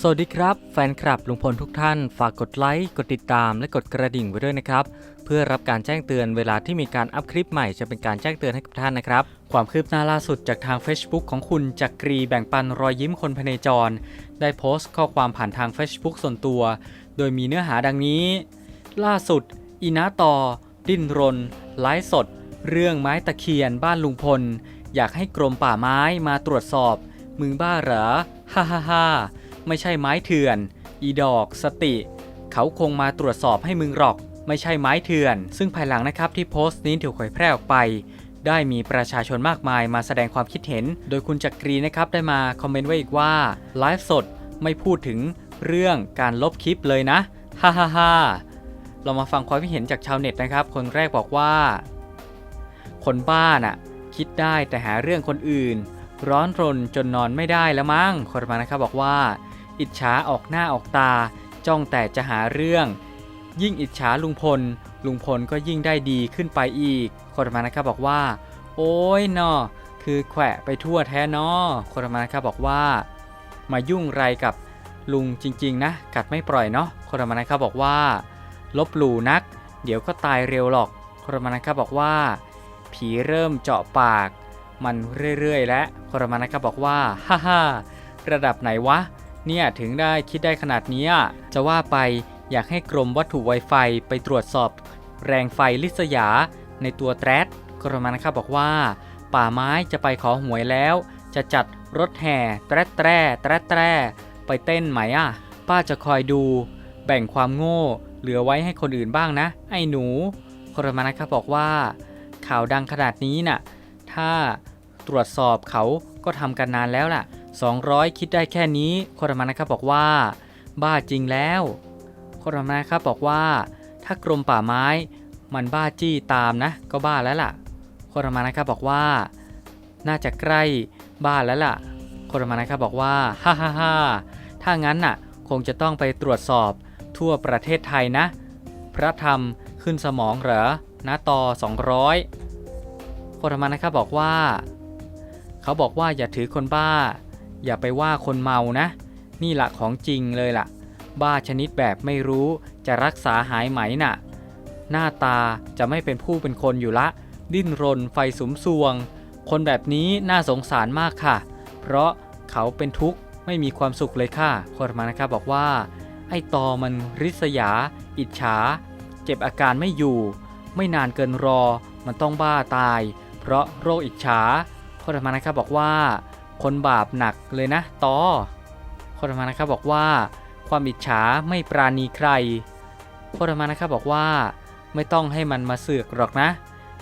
สวัสดีครับ แฟนคลับลุงพลทุกท่าน ฝากกดไลค์กดติดตามและกดกระดิ่งไว้ด้วยนะครับ เพื่อรับการแจ้งเตือนเวลาที่มีการอัพคลิปใหม่จะเป็นการแจ้งเตือนให้กับท่านนะครับ ความคืบหน้าล่าสุดจากทาง Facebook ของคุณจักรีแบ่งปันรอยยิ้มคนพเนจร ได้โพสต์ข้อความผ่านทาง Facebook ส่วนตัว โดยมีเนื้อหาดังนี้ ล่าสุดอีนาตอ ดิ้นรนไลฟ์สด เรื่องไม้ตะเคียนบ้านลุงพล อยากให้กรมป่าไม้มาตรวจสอบ มึงบ้าเหรอฮ่าฮ่าฮ่า ไม่ใช่ไม้เถื่อน อีดอก สติ เขาคงมาตรวจสอบให้มึงหรอก ไม่ใช่ไม้เถื่อน ซึ่งภายหลังนะครับที่โพสต์นี้ถูกเผยแพร่ออกไป ได้มีประชาชนมากมายมาแสดงความคิดเห็น โดยคุณจักรีนะครับได้มาคอมเมนต์ไว้อีกว่าไลฟ์สดไม่พูดถึงเรื่องการลบคลิปเลยนะฮ่าฮ่าฮ่าเรามาฟังความคิดเห็นจากชาวเน็ตนะครับ คนแรกบอกว่า คนบ้าน่ะคิดได้แต่หาเรื่องคนอื่น ร้อนรนจนนอนไม่ได้แล้วมั้งคนมานะครับบอกว่า อิจฉาออกหน้าออกตา จ้องแต่จะหาเรื่อง ยิ่งอิจฉาลุงพล ลุงพลก็ยิ่งได้ดีขึ้นไปอีก คนมานะครับบอกว่า โอ้ยนอคือแขวะไปทั่วแท้นอคนมานะครับบอกว่า มายุ่งไรกับลุงจริงๆนะ กัดไม่ปล่อยเนาะคนมานะครับบอกว่า ลบหลู่นัก เดี๋ยวก็ตายเร็วหรอกคนมานะครับบอกว่า ผีเริ่มเจาะปาก มันเรื่อยๆ และคนมานะครับบอกว่า ฮ่าฮ่าระดับไหนวะ เนี่ยถึงได้คิดได้ขนาดนี้จะว่าไปอยากให้กรมวัตถุไวไฟไปตรวจสอบ แรงไฟลิษยา ในตัวแตรดกรมานะครับบอกว่า ป่าไม้จะไปขอหวยแล้ว จะจัดรถแห่แตรแตรแตรแตรไปเต้นไหมอะ ป้าจะคอยดู แบ่งความโง่ เหลือไว้ให้คนอื่นบ้างนะ ไอ้หนูกรมานะครับบอกว่า ข่าวดังขนาดนี้น่ะ ถ้าตรวจสอบเขาก็ทำกันนานแล้วล่ะ 200 คิดได้แค่นี้โครมานะครับบอกว่า บ้าจริงแล้วโครมานะครับบอกว่า ถ้ากรมป่าไม้มันบ้าจี้ตามนะ ก็บ้าแล้วล่ะโครมานะครับบอกว่า น่าจะใกล้บ้าแล้วล่ะโครมานะครับบอกว่าฮ่าฮ่าฮ่าถ้างั้นน่ะคงจะต้องไปตรวจสอบทั่วประเทศไทยนะ พระธรรมขึ้นสมองเหรอนะต่อ200โครมานะครับบอกว่า เขาบอกว่าอย่าถือคนบ้า อย่าไปว่าคนเมานะ นี่หละของจริงเลยล่ะ บ้าชนิดแบบไม่รู้จะรักษาหายไหมน่ะ หน้าตาจะไม่เป็นผู้เป็นคนอยู่ละ ดิ้นรนไฟสุมสวง คนแบบนี้น่าสงสารมากค่ะ เพราะเขาเป็นทุกข์ไม่มีความสุขเลยค่ะครมานะครับบอกว่า ไอ้ตอมันริษยา อิจฉาเก็บอาการไม่อยู่ ไม่นานเกินรอ มันต้องบ้าตาย เพราะโรคอิจฉาคนมานะครับบอกว่า คนบาปหนักเลยนะตอคนธรรมานะครับบอกว่า ความอิจฉาไม่ปราณีใครคนธรรมานะครับบอกว่าไม่ต้องให้มันมาเสือกหรอกนะ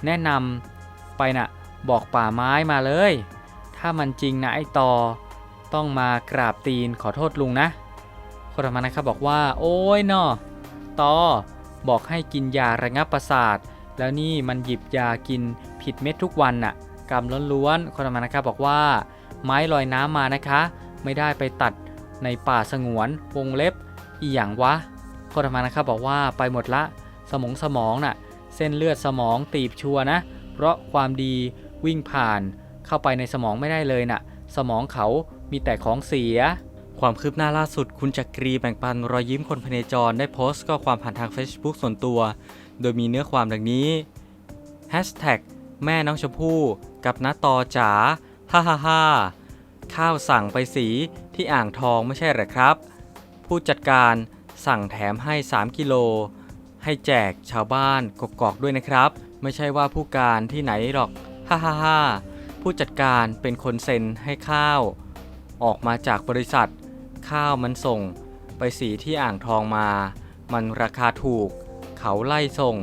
แนะนำไปนะ่ะบอกป่าไม้มาเลย ถ้ามันจริงนะไอ้ตอ ต้องมากราบตีนขอโทษลุงนะคนธรรมานะครับบอกว่า โอ้ยนอตอ บอกให้กินยาระงับประสาท แล้วนี่มันหยิบยากินผิดเม็ดทุกวันน่ะ กรรมล้วนๆคนมานะครับบอกว่า ไม้ลอยน้ำมานะคะ ไม่ได้ไปตัดในป่าสงวน วงเล็บ อีหยังวะคนมานะครับบอกว่าไปหมดละ สมองสมองน่ะ เส้นเลือดสมองตีบชัวนะ เพราะความดีวิ่งผ่าน เข้าไปในสมองไม่ได้เลยน่ะ สมองเขามีแต่ของเสีย ความคืบหน้าล่าสุดคุณจักรีแบ่งปันรอยยิ้มคนพเนจรได้โพสต์ข้อความผ่านทาง Facebook ส่วนตัว โดยมีเนื้อความดังนี้ Hashtag แม่น้องชมพู่กับน้าตอจ๋า ฮ่าฮ่าฮ่าข้าวสั่งไปสีที่อ่างทองไม่ใช่หรอครับ ผู้จัดการสั่งแถมให้ 3 กิโล ให้แจกชาวบ้านกกอกด้วยนะครับ ไม่ใช่ว่าผู้การที่ไหนหรอก ฮ่าฮ่าฮ่าผู้จัดการเป็นคนเซ็นให้ข้าว ออกมาจากบริษัท ข้าวมันส่ง ไปสีที่อ่างทองมา มันราคาถูก เขาไล่ส่ง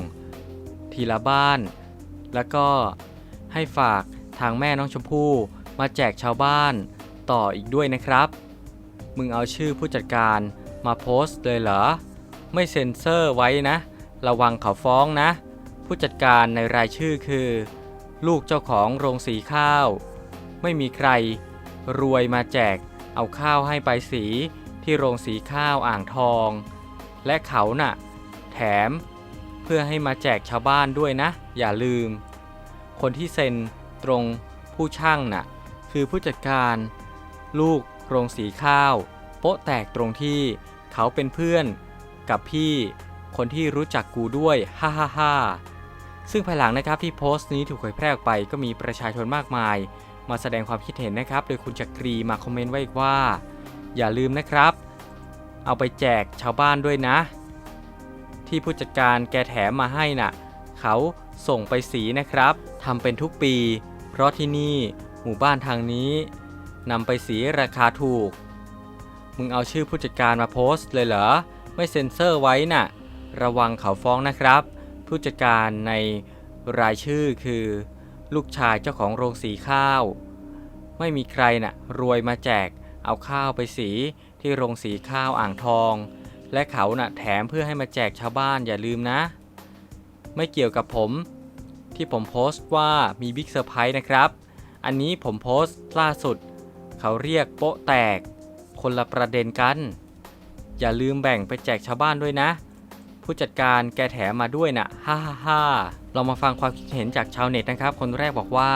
ทีละบ้าน แล้วก็ให้ฝากทางแม่น้องชมพู่ มาแจกชาวบ้านต่ออีกด้วยนะครับ มึงเอาชื่อผู้จัดการมาโพสต์เลยเหรอ ไม่เซ็นเซอร์ไว้นะ ระวังเขาฟ้องนะ ผู้จัดการในรายชื่อคือ ลูกเจ้าของโรงสีข้าว ไม่มีใคร รวยมาแจกเอาข้าวให้ไปสีที่โรงสีข้าวอ่างทอง และเขาน่ะ แถม เพื่อให้มาแจกชาวบ้านด้วยนะ อย่าลืม คนที่เซ็นตรงผู้ช่างน่ะ คือผู้จัดการ ลูกโรงสีข้าว โป๊ะแตกตรงที่เขาเป็นเพื่อน กับพี่คนที่รู้จักกูด้วยฮ่าฮ่าฮ่าซึ่งภายหลังนะครับที่โพสต์นี้ถูกเผยแพร่ออกไปก็มีประชาชนมากมาย มาแสดงความคิดเห็นนะครับ โดยคุณจักรีมาคอมเมนต์ไว้อีกว่า อย่าลืมนะครับ เอาไปแจกชาวบ้านด้วยนะ ที่ผู้จัดการแกแถมมาให้น่ะ เขาส่งไปสีนะครับทำเป็นทุกปี เพราะที่นี่ หมู่บ้านทางนี้นำไปสีราคาถูก มึงเอาชื่อผู้จัดการมาโพสต์เลยเหรอ ไม่เซ็นเซอร์ไว้น่ะ ระวังเขาฟ้องนะครับ ผู้จัดการในรายชื่อคือ ลูกชายเจ้าของโรงสีข้าว ไม่มีใครน่ะ รวยมาแจก เอาข้าวไปสีที่โรงสีข้าวอ่างทอง และเขาน่ะแถมเพื่อให้มาแจกชาวบ้านอย่าลืมนะ ไม่เกี่ยวกับผม ที่ผมโพสต์ว่ามีบิ๊กเซอร์ไพรส์นะครับ อันนี้ผมโพสต์ล่าสุด เขาเรียกโป๊ะแตก คนละประเด็นกัน อย่าลืมแบ่งไปแจกชาวบ้านด้วยนะ ผู้จัดการแกแถมมาด้วยนะ่ะฮ่าฮ่าฮ่าเรามาฟังความคิดเห็นจากชาวเน็ตนะครับ คนแรกบอกว่า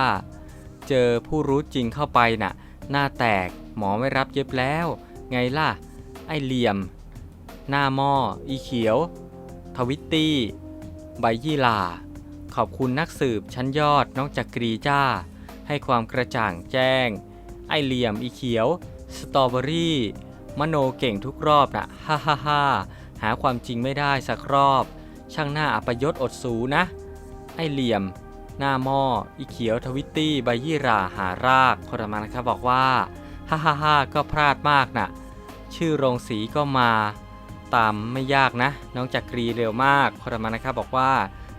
เจอผู้รู้จริงเข้าไปน่ะ หน้าแตกหมอไม่รับเย็บแล้ว ไงล่ะ ไอเหลี่ยม หน้าหม้ออีเขียว ทวิตตี้ ใบยี่ลา ขอบคุณนักสืบชั้นยอดน้องจักรีจ้า ให้ความกระจ่างแจ้ง ไอเหลี่ยมอีเขียว สตรอเบอรี่ มโนเก่งทุกรอบนะฮ่าฮ่าฮ่าหาความจริงไม่ได้สักรอบ ช่างหน้าอัปยศอดสูนะ ไอเหลี่ยม หน้าหม้ออีเขียวทวิตตี้ใบยี่ราหารากคนละมานะครับบอกว่าฮ่าฮ่าฮ่าก็พลาดมากน่ะ ชื่อโรงสีก็มา ตามไม่ยากนะ น้องจักรีเร็วมากคนละมานะครับบอกว่า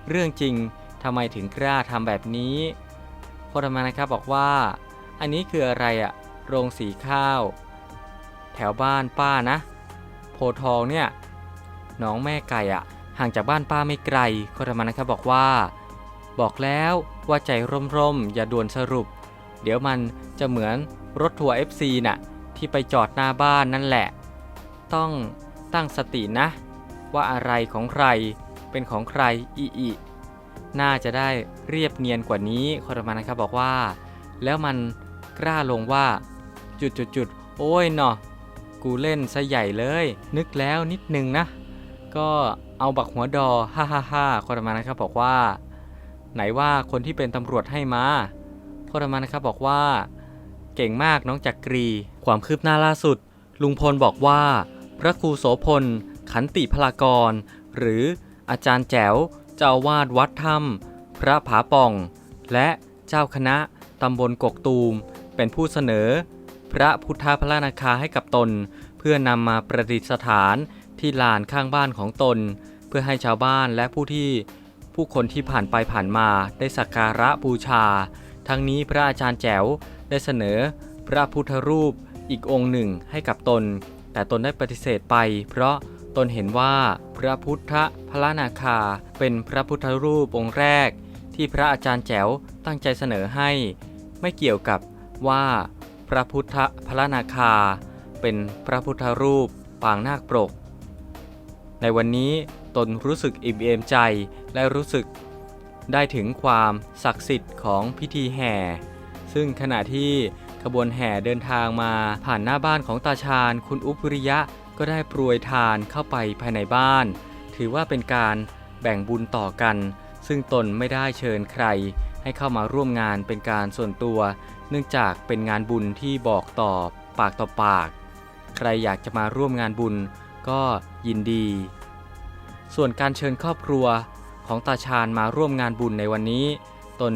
เรื่องจริงทำไมถึงกล้าทำแบบนี้ คนลมานะครับบอกว่า อันนี้คืออะไรอะโรงสีข้าว แถวบ้านป้านะ โพทองเนี่ยน้องแม่ไก่อะห่างจากบ้านป้าไม่ไกลคนลมานะครับบอกว่า บอกแล้วว่าใจร่มๆอย่าด่วนสรุป เดี๋ยวมันจะเหมือนรถทัวร์ FC น่ะที่ไปจอดหน้าบ้านนั่นแหละ ต้องตั้งสตินะ ว่าอะไรของใครเป็นของใครอีอี น่าจะได้เรียบเนียนกว่านี้คนละมานะครับบอกว่า แล้วมันกล้าลงว่าจุดจุดจุดๆๆโอ้ยเนาะกูเล่นซะใหญ่เลย นึกแล้วนิดนึงนะ ก็เอาบักหัวดอฮ่าฮ่าฮ่าคนละมานะครับบอกว่า ไหนว่าคนที่เป็นตำรวจให้มาคนละมานะครับบอกว่า เก่งมากน้องจักรี ความคืบหน้าล่าสุด ลุงพลบอกว่า พระครูโสพลขันติพลากร หรืออาจารย์แจ๋ว เจ้าอาวาดวัดถ้ำพระผาป่อง และเจ้าคณะตำบลกกตูม เป็นผู้เสนอ พระพุทธพระนาคาให้กับตน เพื่อนำมาประดิษฐานที่ลานข้างบ้านของตน เพื่อให้ชาวบ้านและผู้ที่ผู้คนที่ผ่านไปผ่านมาได้สักการะบูชา ทั้งนี้พระอาจารย์แจ๋วได้เสนอ พระพุทธรูปอีกองค์หนึ่งให้กับตน แต่ตนได้ปฏิเสธไป เพราะ ตนเห็นว่าพระพุทธพระนาคาเป็นพระพุทธรูปองค์แรก ที่พระอาจารย์แจ๋วตั้งใจเสนอให้ ไม่เกี่ยวกับว่าพระพุทธพระนาคา เป็นพระพุทธรูปปางนาคปรก ในวันนี้ตนรู้สึกอิ่มเอมใจและรู้สึกได้ถึงความศักดิ์สิทธิ์ของพิธีแห่ ซึ่งขณะที่ขบวนแห่เดินทางมาผ่านหน้าบ้านของตาชาญคุณอุปริยะ ก็ได้ปรยทานเข้าไปภายในบ้าน ถือว่าเป็นการแบ่งบุญต่อกัน ซึ่งตนไม่ได้เชิญใคร ให้เข้ามาร่วมงานเป็นการส่วนตัว เนื่องจากเป็นงานบุญที่บอกต่อปากต่อปาก ใครอยากจะมาร่วมงานบุญก็ยินดี ส่วนการเชิญครอบครัวของตาชาญมาร่วมงานบุญในวันนี้ ตน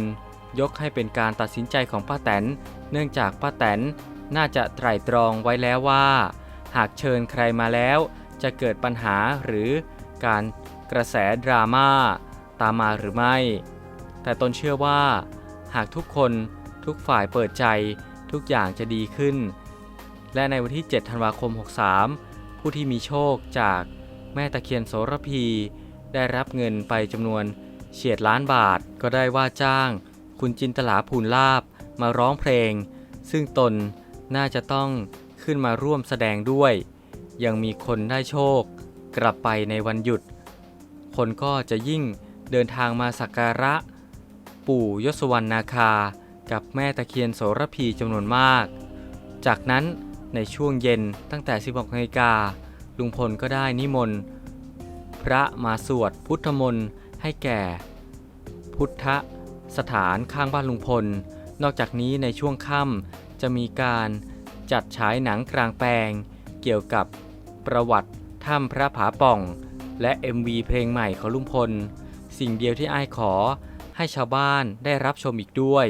ยกให้เป็นการตัดสินใจของป้าแตน เนื่องจากป้าแตนน่าจะไตร่ตรองไว้แล้วว่า หากเชิญใครมาแล้ว จะเกิดปัญหาหรือการกระแสดราม่าตามมาหรือไม่ แต่ตนเชื่อว่า หากทุกคนทุกฝ่ายเปิดใจทุกอย่างจะดีขึ้น และในวันที่ 7 ธันวาคม 63 ผู้ที่มีโชคจากแม่ตะเคียนโสระพี ได้รับเงินไปจำนวนเฉียดล้านบาทก็ได้ว่าจ้าง คุณจินตลาภูลลาบมาร้องเพลง ซึ่งตนน่าจะต้อง ขึ้นมาร่วมแสดงด้วย ยังมีคนได้โชค กลับไปในวันหยุด คนก็จะยิ่งเดินทางมาสักการะ ปู่ยศวรรณนาคา กับแม่ตะเคียนโสระพีจำนวนมาก จากนั้นในช่วงเย็นตั้งแต่ 16นาฬิกาลุงพลก็ได้นิมนต์ พระมาสวดพุทธมนต์ให้แก่ พุทธสถานข้างบ้านลุงพล นอกจากนี้ในช่วงค่ำจะมีการ จัดฉายหนังกลางแปลง เกี่ยวกับประวัติถ้ำพระผาป่อง และ MV เพลงใหม่ของลุงพล สิ่งเดียวที่ไอ้ายขอให้ชาวบ้านได้รับชมอีกด้วย